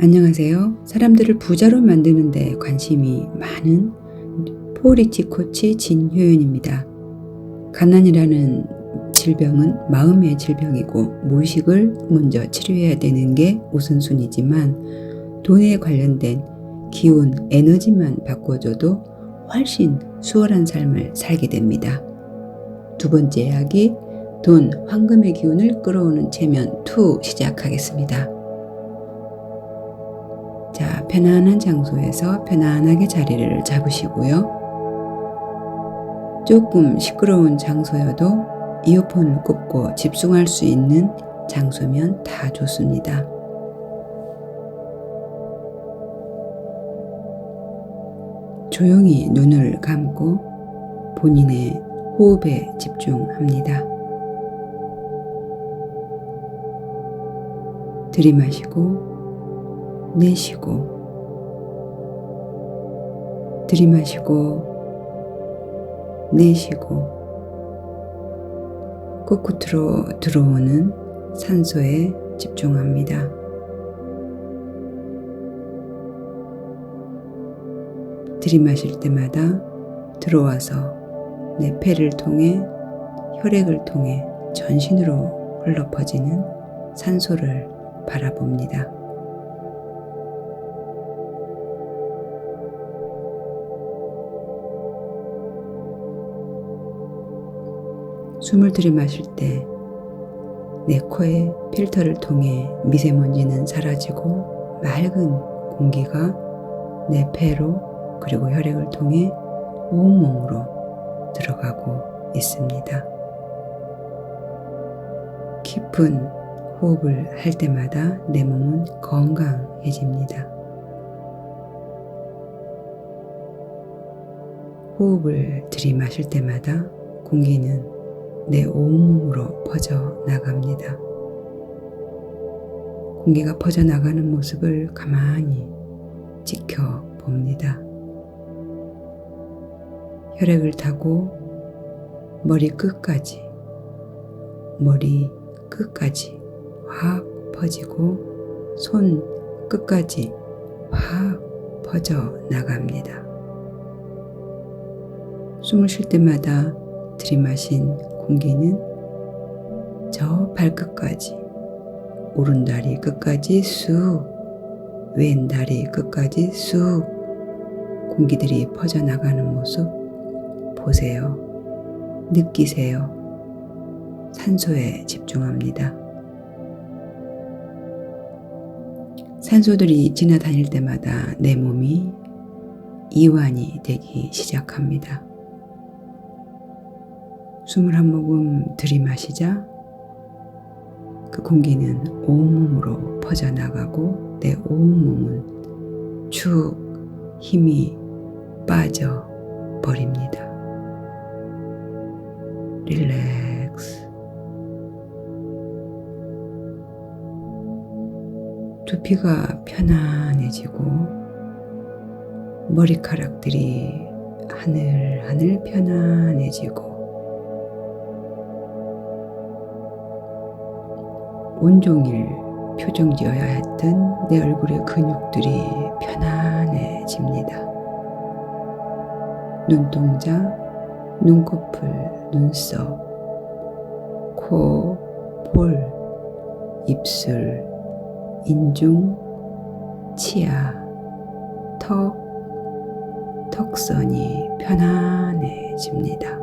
안녕하세요. 사람들을 부자로 만드는데 관심이 많은 포리치 코치 진효연입니다. 가난이라는 질병은 마음의 질병이고 무의식을 먼저 치료해야 되는 게 우선순위지만 돈에 관련된 기운, 에너지만 바꿔줘도 훨씬 수월한 삶을 살게 됩니다. 두 번째 이야기, 돈, 황금의 기운을 끌어오는 체면 2 시작하겠습니다. 자, 편안한 장소에서 편안하게 자리를 잡으시고요. 조금 시끄러운 장소여도 이어폰을 꽂고 집중할 수 있는 장소면 다 좋습니다. 조용히 눈을 감고 본인의 호흡에 집중합니다. 들이마시고 내쉬고 들이마시고 내쉬고 코끝으로 들어오는 산소에 집중합니다. 들이마실 때마다 들어와서 내 폐를 통해 혈액을 통해 전신으로 흘러 퍼지는 산소를 바라봅니다. 숨을 들이마실 때 내 코의 필터를 통해 미세먼지는 사라지고 맑은 공기가 내 폐로 그리고 혈액을 통해 온몸으로 들어가고 있습니다. 깊은 호흡을 할 때마다 내 몸은 건강해집니다. 호흡을 들이마실 때마다 공기는 내 온몸으로 퍼져 나갑니다. 공기가 퍼져 나가는 모습을 가만히 지켜봅니다. 혈액을 타고 머리 끝까지, 머리 끝까지 확 퍼지고 손 끝까지 확 퍼져 나갑니다. 숨을 쉴 때마다 들이마신 공기는 저 발끝까지, 오른 다리 끝까지 쑥, 왼 다리 끝까지 쑥 공기들이 퍼져나가는 모습 보세요. 느끼세요. 산소에 집중합니다. 산소들이 지나다닐 때마다 내 몸이 이완이 되기 시작합니다. 숨을 한 모금 들이마시자 그 공기는 온몸으로 퍼져나가고 내 온몸은 축 힘이 빠져 버립니다. 릴렉스. 두피가 편안해지고 머리카락들이 하늘하늘 편안해지고 온종일 표정 지어야 했던 내 얼굴의 근육들이 편안해집니다. 눈동자, 눈꺼풀, 눈썹, 코, 볼, 입술, 인중, 치아, 턱, 턱선이 편안해집니다.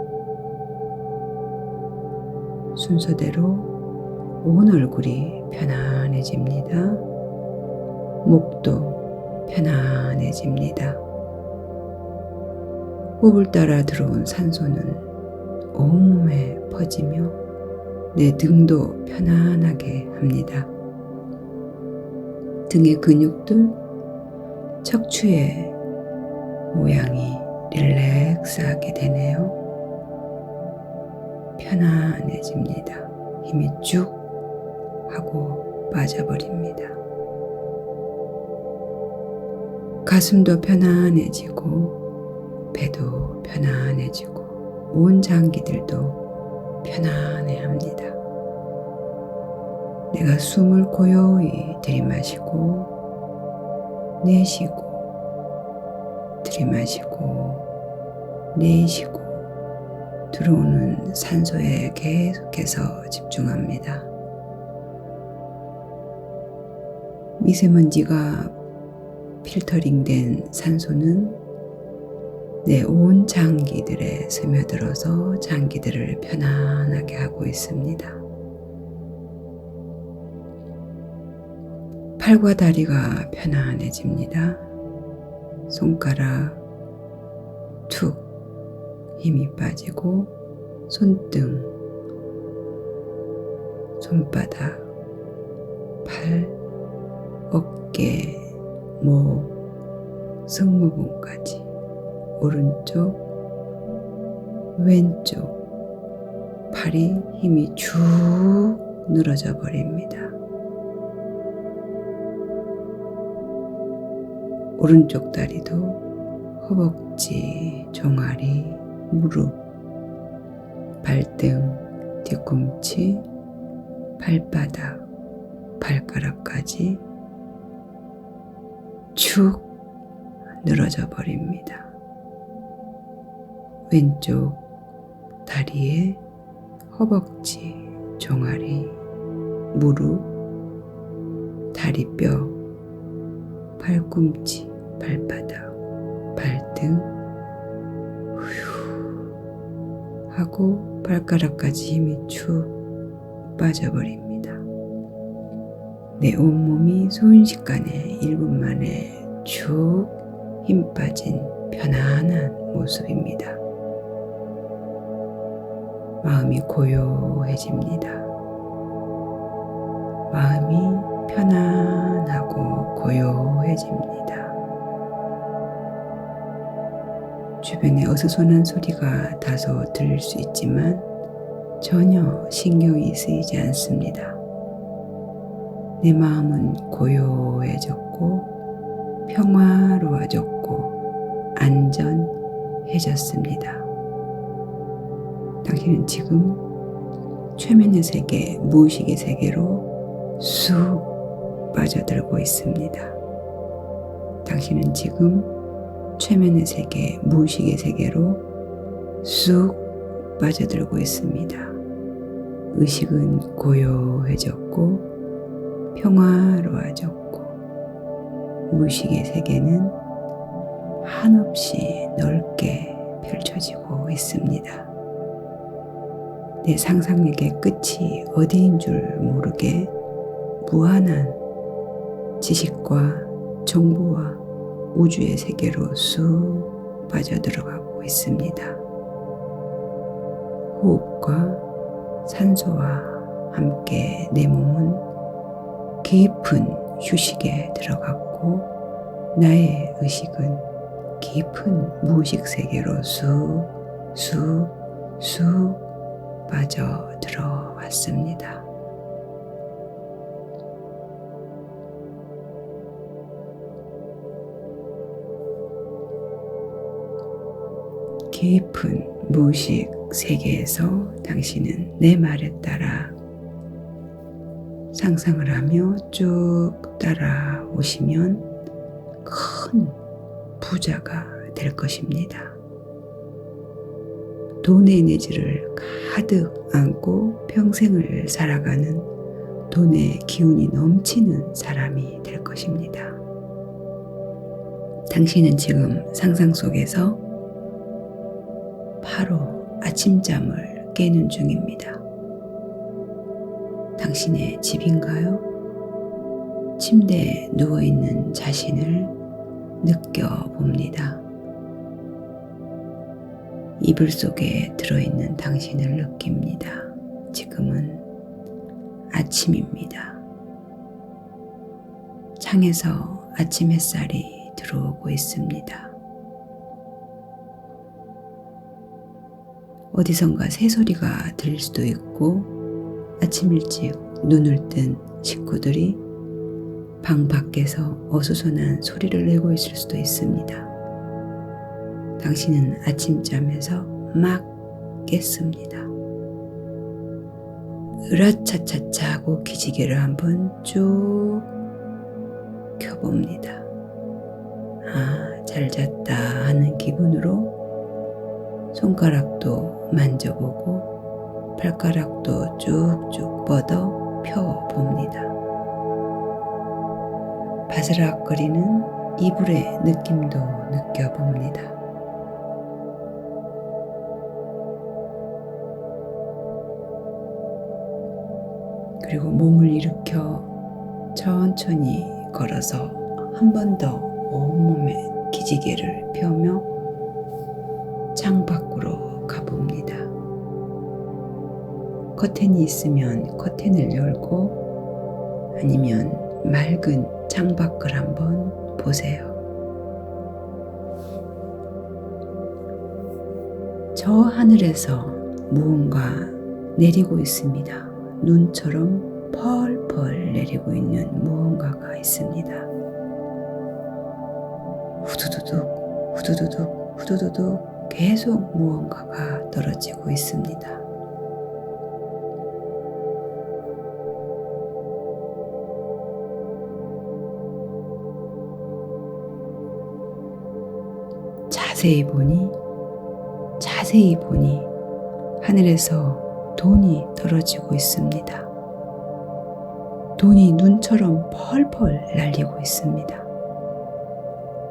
순서대로 온 얼굴이 편안해집니다. 목도 편안해집니다. 호흡을 따라 들어온 산소는 온몸에 퍼지며 내 등도 편안하게 합니다. 등의 근육들, 척추의 모양이 릴렉스하게 되네요. 편안해집니다. 힘이 쭉 하고 빠져버립니다. 가슴도 편안해지고, 배도 편안해지고, 온 장기들도 편안해 합니다. 내가 숨을 고요히 들이마시고, 내쉬고 들이마시고 내쉬고 들어오는 산소에 계속해서 집중합니다. 미세먼지가 필터링된 산소는 내 온 장기들에 스며들어서 장기들을 편안하게 하고 있습니다. 팔과 다리가 편안해집니다. 손가락 툭 힘이 빠지고 손등, 손바닥, 팔, 어깨, 목, 승모근까지 오른쪽, 왼쪽 팔이 힘이 쭉 늘어져 버립니다. 오른쪽 다리도 허벅지, 종아리, 무릎, 발등, 뒤꿈치, 발바닥, 발가락까지 축 늘어져 버립니다. 왼쪽 다리에 허벅지, 종아리, 무릎, 다리뼈, 팔꿈치, 발바닥, 발등, 후휴 하고 발가락까지 힘이 축 빠져버립니다. 내 온몸이 순식간에 1분 만에 쭉 힘 빠진 편안한 모습입니다. 마음이 고요해집니다. 마음이 편안하고 고요해집니다. 주변에 어수선한 소리가 다소 들릴 수 있지만 전혀 신경이 쓰이지 않습니다. 내 마음은 고요해졌고 평화로워졌고 안전해졌습니다. 당신은 지금 최면의 세계, 무의식의 세계로 쑥 빠져들고 있습니다. 당신은 지금 최면의 세계, 무의식의 세계로 쑥 빠져들고 있습니다. 의식은 고요해졌고 평화로워졌고 무의식의 세계는 한없이 넓게 펼쳐지고 있습니다. 내 상상력의 끝이 어디인 줄 모르게 무한한 지식과 정보와 우주의 세계로 쑥 빠져들어가고 있습니다. 호흡과 산소와 함께 내 몸은 깊은 휴식에 들어갔고 나의 의식은 깊은 무의식 세계로 쑥, 쑥, 쑥 빠져 들어왔습니다. 깊은 무의식 세계에서 당신은 내 말에 따라 상상을 하며 쭉 따라오시면 큰 부자가 될 것입니다. 돈의 에너지를 가득 안고 평생을 살아가는 돈의 기운이 넘치는 사람이 될 것입니다. 당신은 지금 상상 속에서 바로 아침잠을 깨는 중입니다. 당신의 집인가요? 침대에 누워있는 자신을 느껴봅니다. 이불 속에 들어있는 당신을 느낍니다. 지금은 아침입니다. 창에서 아침 햇살이 들어오고 있습니다. 어디선가 새소리가 들릴 수도 있고 아침 일찍 눈을 뜬 식구들이 방 밖에서 어수선한 소리를 내고 있을 수도 있습니다. 당신은 아침잠에서 막 깼습니다. 으라차차차 하고 기지개를 한번 쭉 켜봅니다. 아, 잘 잤다 하는 기분으로 손가락도 만져보고 발가락도 쭉쭉 뻗어 펴봅니다. 바스락거리는 이불의 느낌도 느껴봅니다. 그리고 몸을 일으켜 천천히 걸어서 한 번 더 온몸에 기지개를 펴며 커튼이 있으면 커튼을 열고 아니면 맑은 창밖을 한번 보세요. 저 하늘에서 무언가 내리고 있습니다. 눈처럼 펄펄 내리고 있는 무언가가 있습니다. 후두두둑, 후두두둑, 후두두둑 계속 무언가가 떨어지고 있습니다. 자세히 보니, 자세히 보니 하늘에서 돈이 떨어지고 있습니다. 돈이 눈처럼 펄펄 날리고 있습니다.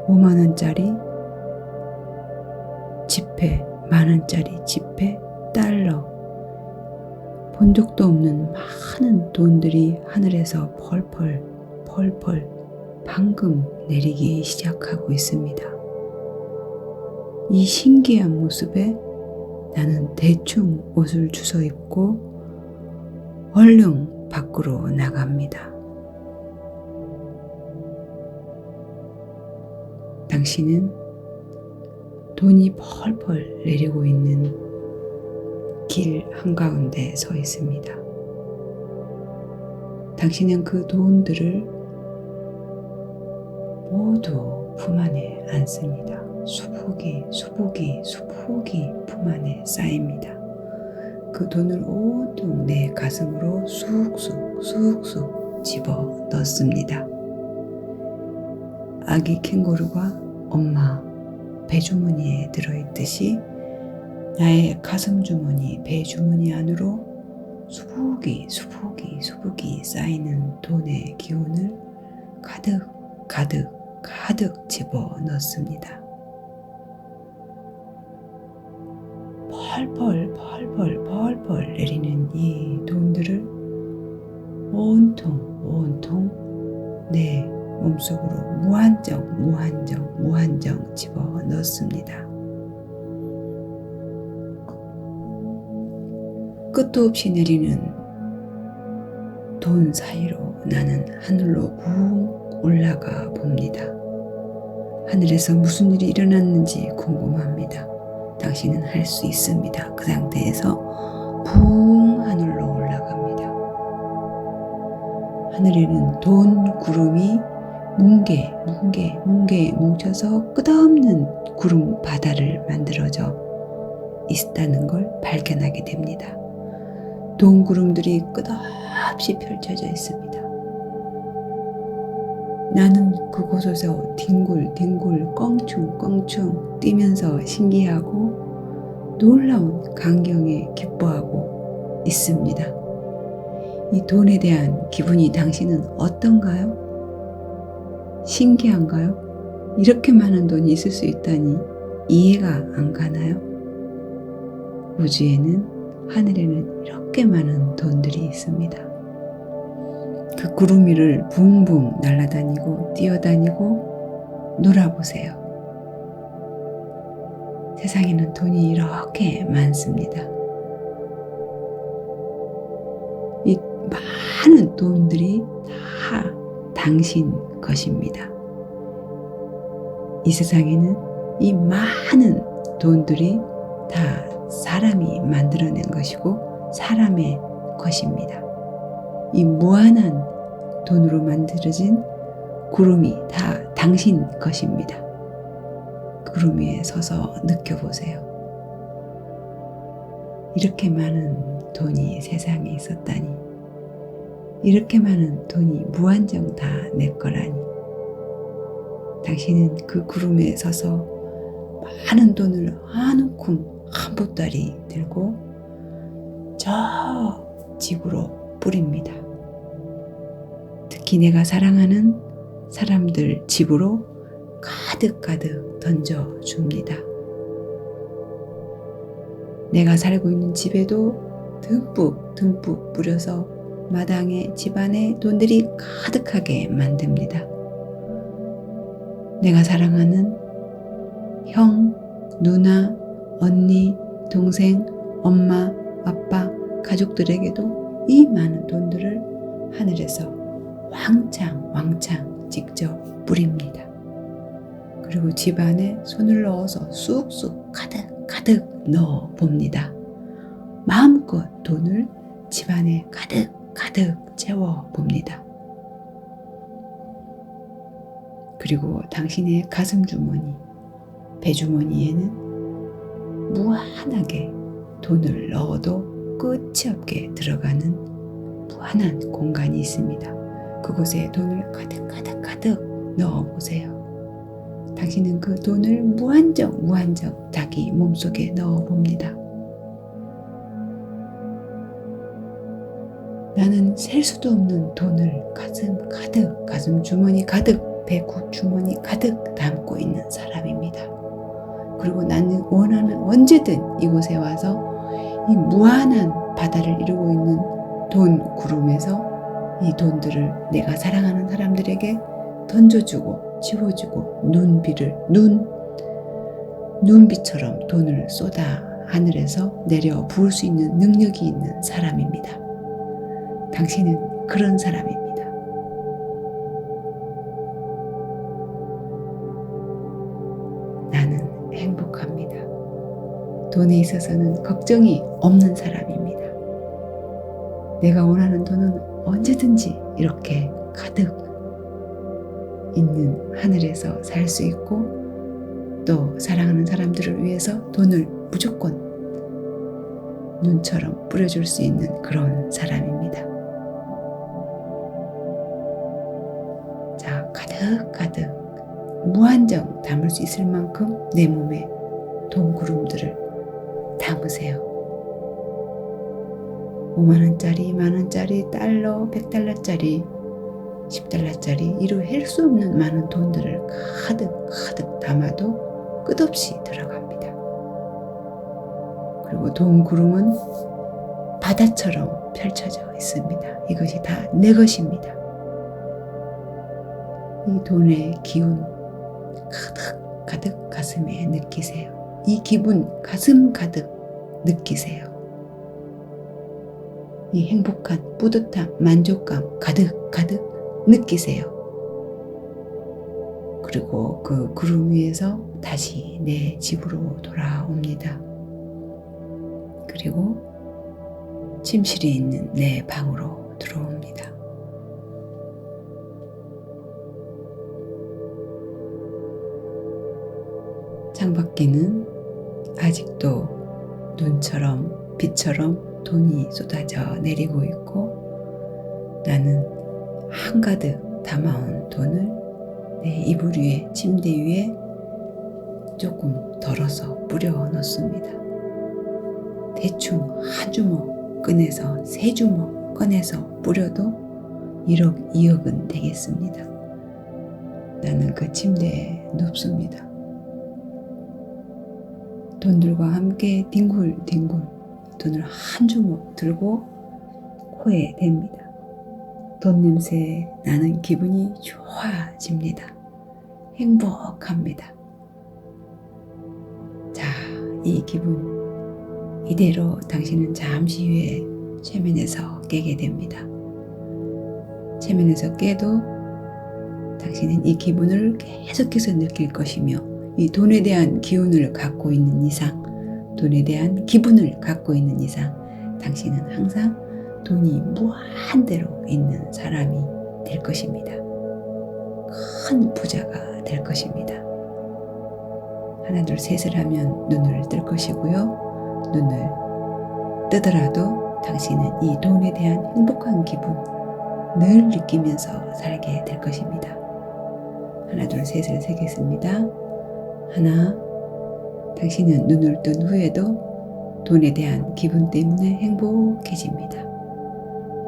5만원짜리 지폐, 만원짜리 지폐, 달러, 본 적도 없는 많은 돈들이 하늘에서 펄펄, 펄펄 방금 내리기 시작하고 있습니다. 이 신기한 모습에 나는 대충 옷을 주워 입고 얼른 밖으로 나갑니다. 당신은 돈이 펄펄 내리고 있는 길 한가운데 서 있습니다. 당신은 그 돈들을 모두 품 안에 안습니다. 수북이, 수북이, 수북이 품 안에 쌓입니다. 그 돈을 온통 내 가슴으로 쑥쑥, 쑥쑥 집어 넣습니다. 아기 캥거루가 엄마 배주머니에 들어있듯이 나의 가슴 주머니, 배 주머니 안으로 수북이, 수북이, 수북이 쌓이는 돈의 기운을 가득, 가득, 가득 집어 넣습니다. 펄펄, 펄펄, 펄펄 내리는 이 돈들을 온통, 온통 내 몸속으로 무한정, 무한정, 무한정 집어 넣습니다. 끝도 없이 내리는 돈 사이로 나는 하늘로 붕 올라가 봅니다. 하늘에서 무슨 일이 일어났는지 궁금합니다. 당신은 할 수 있습니다. 그 상태에서 붕 하늘로 올라갑니다. 하늘에는 돈 구름이 뭉게, 뭉게, 뭉게 뭉쳐서 끝없는 구름 바다를 만들어져 있다는 걸 발견하게 됩니다. 돈 구름들이 끝없이 펼쳐져 있습니다. 나는 그곳에서 뒹굴뒹굴 껑충껑충 뛰면서 신기하고 놀라운 광경에 기뻐하고 있습니다. 이 돈에 대한 기분이 당신은 어떤가요? 신기한가요? 이렇게 많은 돈이 있을 수 있다니 이해가 안 가나요? 우주에는 하늘에는 이렇게 많은 돈들이 있습니다. 그 구름 위를 붕붕 날아다니고 뛰어다니고 놀아보세요. 세상에는 돈이 이렇게 많습니다. 이 많은 돈들이 다 당신 것입니다. 이 세상에는 이 많은 돈들이 다 사람이 만들어낸 것이고 사람의 것입니다. 이 무한한 돈으로 만들어진 구름이 다 당신 것입니다. 구름 위에 서서 느껴보세요. 이렇게 많은 돈이 세상에 있었다니. 이렇게 많은 돈이 무한정 다 내 거라니. 당신은 그 구름에 서서 많은 돈을 한 움큼 한 보따리 들고 저 집으로 뿌립니다. 특히 내가 사랑하는 사람들 집으로 가득가득 던져 줍니다. 내가 살고 있는 집에도 듬뿍 듬뿍 뿌려서 마당에 집안에 돈들이 가득하게 만듭니다. 내가 사랑하는 형, 누나, 언니, 동생, 엄마, 아빠, 가족들에게도 이 많은 돈들을 하늘에서 왕창 왕창 직접 뿌립니다. 그리고 집안에 손을 넣어서 쑥쑥 가득 가득 넣어 봅니다. 마음껏 돈을 집안에 가득 가득 채워 봅니다. 그리고 당신의 가슴 주머니, 배 주머니에는 무한하게 돈을 넣어도 끝이 없게 들어가는 무한한 공간이 있습니다. 그곳에 돈을 가득 가득 가득 넣어 보세요. 당신은 그 돈을 무한정 무한정 자기 몸속에 넣어 봅니다. 나는 셀 수도 없는 돈을 가슴 가득, 가슴 주머니 가득, 배구 주머니 가득 담고 있는 사람입니다. 그리고 나는 원하는 언제든 이곳에 와서 이 무한한 바다를 이루고 있는 돈 구름에서 이 돈들을 내가 사랑하는 사람들에게 던져주고 지워주고 눈비를 눈 눈비처럼 돈을 쏟아 하늘에서 내려 부을 수 있는 능력이 있는 사람입니다. 당신은 그런 사람입니다. 나는 행복합니다. 돈에 있어서는 걱정이 없는 사람입니다. 내가 원하는 돈은 언제든지 이렇게 가득 있는 하늘에서 살 수 있고 또 사랑하는 사람들을 위해서 돈을 무조건 눈처럼 뿌려줄 수 있는 그런 사람입니다. 자, 가득가득 무한정 담을 수 있을 만큼 내 몸에 돈구름들을 담으세요. 5만원짜리, 만원짜리, 달러, 100달러짜리, 10달러짜리 이루 헬수 없는 많은 돈들을 가득 가득 담아도 끝없이 들어갑니다. 그리고 돈 구름은 바다처럼 펼쳐져 있습니다. 이것이 다 내 것입니다. 이 돈의 기운 가득 가득 가슴에 느끼세요. 이 기분 가슴 가득 느끼세요. 이 행복한 뿌듯함, 만족감 가득 가득 느끼세요. 그리고 그 구름 위에서 다시 내 집으로 돌아옵니다. 그리고 침실이 있는 내 방으로 들어옵니다. 창밖에는 아직도 눈처럼 빛처럼 돈이 쏟아져 내리고 있고 나는 한가득 담아온 돈을 내 이불 위에 침대 위에 조금 덜어서 뿌려 넣습니다. 대충 한 주먹 꺼내서 세 주먹 꺼내서 뿌려도 1억, 2억은 되겠습니다. 나는 그 침대에 눕습니다. 돈들과 함께 뒹굴뒹굴 돈을 한 주먹 들고 코에 댑니다. 돈 냄새 나는 기분이 좋아집니다. 행복합니다. 자, 이 기분 이대로 당신은 잠시 후에 최면에서 깨게 됩니다. 최면에서 깨도 당신은 이 기분을 계속해서 느낄 것이며 이 돈에 대한 기운을 갖고 있는 이상, 돈에 대한 기분을 갖고 있는 이상, 당신은 항상 돈이 무한대로 있는 사람이 될 것입니다. 큰 부자가 될 것입니다. 하나, 둘, 셋을 하면 눈을 뜰 것이고요. 눈을 뜨더라도 당신은 이 돈에 대한 행복한 기분 늘 느끼면서 살게 될 것입니다. 하나, 둘, 셋을 세겠습니다. 하나, 당신은 눈을 뜬 후에도 돈에 대한 기분 때문에 행복해집니다.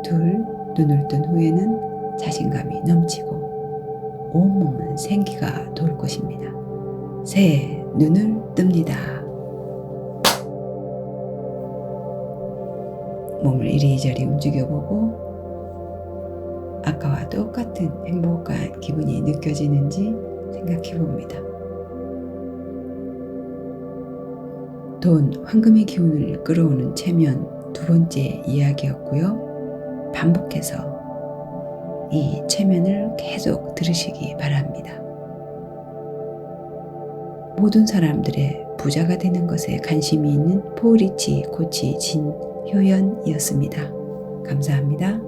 둘, 눈을 뜬 후에는 자신감이 넘치고 온몸은 생기가 돌 것입니다. 셋, 눈을 뜹니다. 몸을 이리저리 움직여보고 아까와 똑같은 행복한 기분이 느껴지는지 생각해 봅니다. 돈, 황금의 기운을 끌어오는 체면 두 번째 이야기였고요. 반복해서 이 체면을 계속 들으시기 바랍니다. 모든 사람들의 부자가 되는 것에 관심이 있는 포리치 코치 진효연이었습니다. 감사합니다.